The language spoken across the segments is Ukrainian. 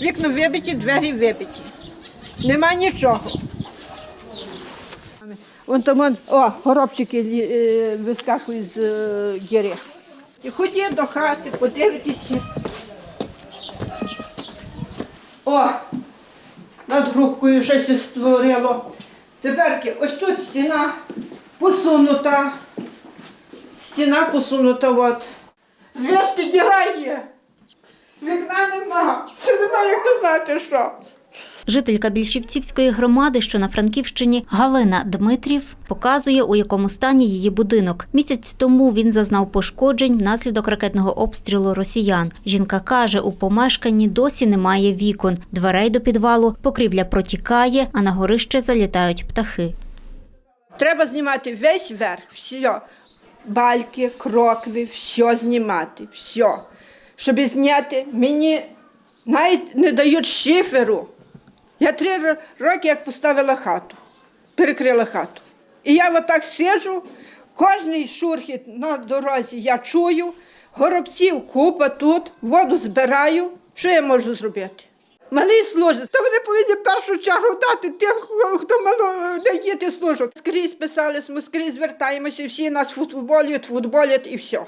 Вікна вибиті, двері вибиті. Нема нічого. Вон там, вон, о, горобчики е, вискакують з е, гіри. Ходіть до хати, подивитися. О, над грубкою щось створило. Тепер ось тут стіна посунута. Стіна посунута, от. Зв'язки діра є. Вікна нема. Це немає як не знати що. Жителька Більшівцівської громади, що на Франківщині, Галина Дмитрів, показує, у якому стані її будинок. Місяць тому він зазнав пошкоджень внаслідок ракетного обстрілу росіян. Жінка каже, у помешканні досі немає вікон, дверей до підвалу, покрівля протікає, а на горище залітають птахи. Треба знімати весь верх, все. Бальки, крокви, все знімати, все. Щоб зняти, мені навіть не дають шиферу. Я три роки як поставила хату, перекрила хату. І я отак сиджу, кожний шурхіт на дорозі я чую, горобців купа тут, воду збираю. Що я можу зробити? Малий служить, то вони повинні першу чергу дати тих, хто мало діти служать. Скрізь писались, ми скрізь звертаємося, всі нас футболять, футболять і все.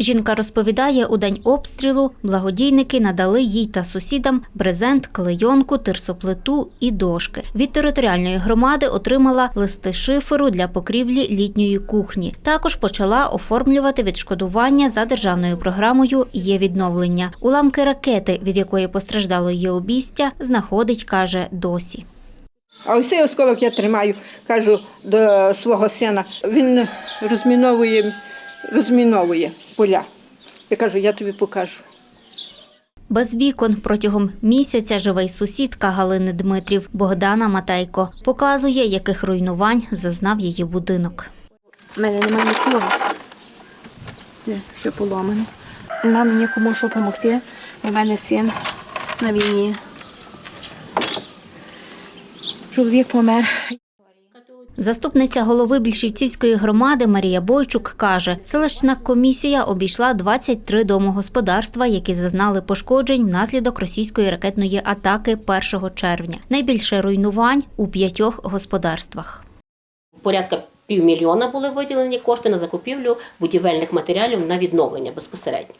Жінка розповідає, у день обстрілу благодійники надали їй та сусідам брезент, клейонку, тирсоплиту і дошки. Від територіальної громади отримала листи шиферу для покрівлі літньої кухні. Також почала оформлювати відшкодування за державною програмою Є відновлення. Уламки ракети, від якої постраждало її обійстя, знаходить, каже, досі. А ось цей осколок я тримаю, кажу до свого сина. Він розміновує, розміновує поля. Я кажу, я тобі покажу. Без вікон протягом місяця живе й сусідка Галини Дмитрів Богдана Матейко. Показує, яких руйнувань зазнав її будинок. У мене немає нікого. Що поломано. Нема мені кому що допомогти. У мене син на війні. Чоловік помер. Заступниця голови Більшівцівської громади Марія Бойчук каже, селищна комісія обійшла 23 домогосподарства, які зазнали пошкоджень внаслідок російської ракетної атаки 1 червня. Найбільше руйнувань у п'ятьох господарствах. порядка півмільйона були виділені кошти на закупівлю будівельних матеріалів на відновлення безпосередньо.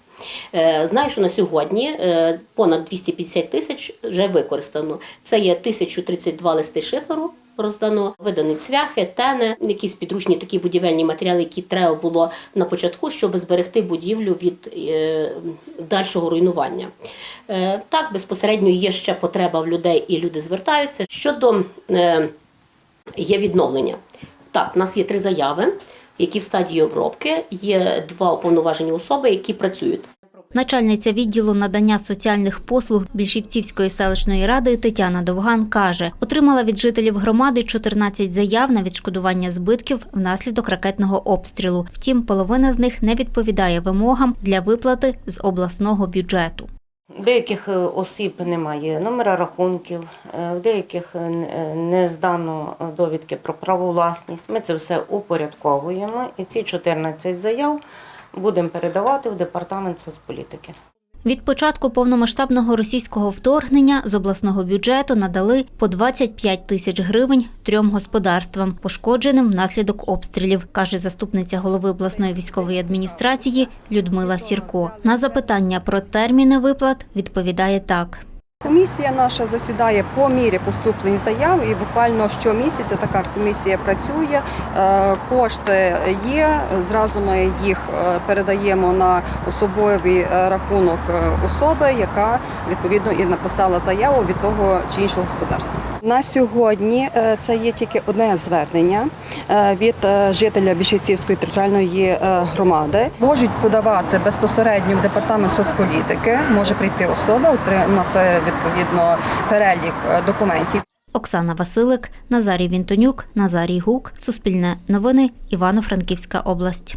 Е, Знаю, що на сьогодні е, понад 250 тисяч вже використано. Це є 1032 листи шиферу. Роздано видані цвяхи, тени, якісь підручні такі будівельні матеріали, які треба було на початку, щоб зберегти будівлю від е, дальшого руйнування. Е, так, безпосередньо є ще потреба в людей, і люди звертаються. Щодо е, є відновлення. Так, у нас є три заяви, які в стадії обробки. Є два уповноважені особи, які працюють. Начальниця відділу надання соціальних послуг Більшівцівської селищної ради Тетяна Довган каже, отримала від жителів громади 14 заяв на відшкодування збитків внаслідок ракетного обстрілу. Втім, половина з них не відповідає вимогам для виплати з обласного бюджету. Деяких е, осіб немає номера рахунків, в деяких е, н- е, не здано довідки про правовласність. Ми це все упорядковуємо і ці 14 заяв будемо передавати в департамент соцполітики. Від початку повномасштабного російського вторгнення з обласного бюджету надали по 25 тисяч гривень трьом господарствам, пошкодженим внаслідок обстрілів, каже заступниця голови обласної військової адміністрації Людмила Сірко. На запитання про терміни виплат відповідає так. Комісія наша засідає по мірі поступлень заяв і буквально щомісяця така комісія працює. Е, Кошти є. Зразу ми їх е, передаємо на особовий е, рахунок особи, яка відповідно і написала заяву від того чи іншого господарства. На сьогодні це є тільки одне звернення від жителя Бішівцівської територіальної громади. Можуть подавати безпосередньо в департамент соцполітики. Може прийти особа, отримати відповідно перелік е, документів. Оксана Василик, Назарій Вінтонюк, Назарій Гук, Суспільне новини, Івано-Франківська область.